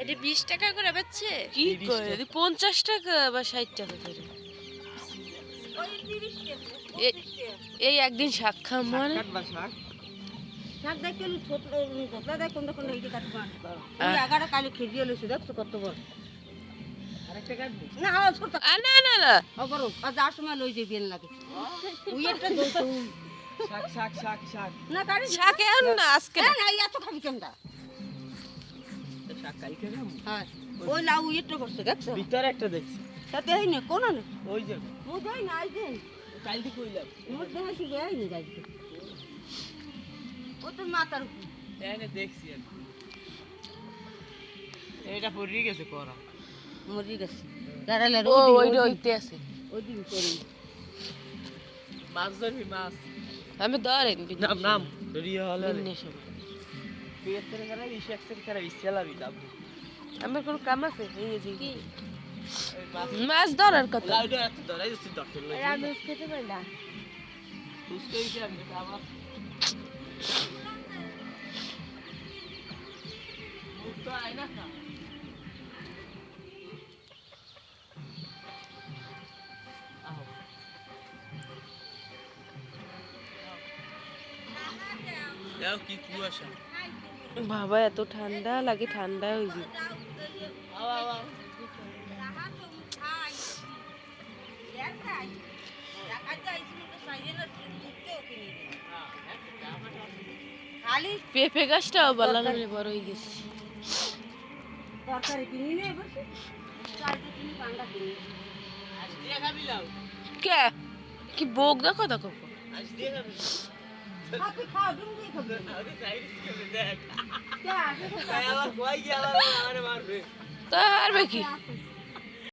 এটা বিশ টাকা করে বেচছে? কি করে? পঞ্চাশ টাকা বা ষাট টাকা করে? এই একদিন শাক খাম মানে। না না না না। খবর আর যার সময় লই যাই লাগে। ওই একটা দোষ। শাক শাক শাক শাক। না কারি শাক এখন না আজকে। না না। না এই এত খাবি কেনটা শাক কালকে খাব। হ্যাঁ ওই লাউ ইয়েটা করছে দেখছ? ভিতরে একটা দেখছি। তাতে এই না কোন না ওই যে। মু যাই না আই দেন কালকে কইলাম। মোর দেখা শিখে আই নি যাই ও তো মাতার দেখছি এটা পড়ে গেছে করা। মরি গেছে। দাঁড়ালে ও ওইটা ওইতে আছে। ওই দিন করি। মাছ ধরবি মাছ? আমি বিশ চালাবি দাম আমার কোনো কাম আছে? এই যে কি? মাছ ধরার কথা। না। বাবা এত ঠান্ডা লাগে ঠান্ডা হয়ে খালি পেঁপে গাছটাও বলা না বড় হয়ে গেছে। কে? কি বোক দেখো দেখো। আপনি খাও তুমি দিয়ে খাবে। আরে সাইড থেকে দেখ। কে আসে আয় আবার কই আবার আমারে মারবে? তা হারবে কি? আছে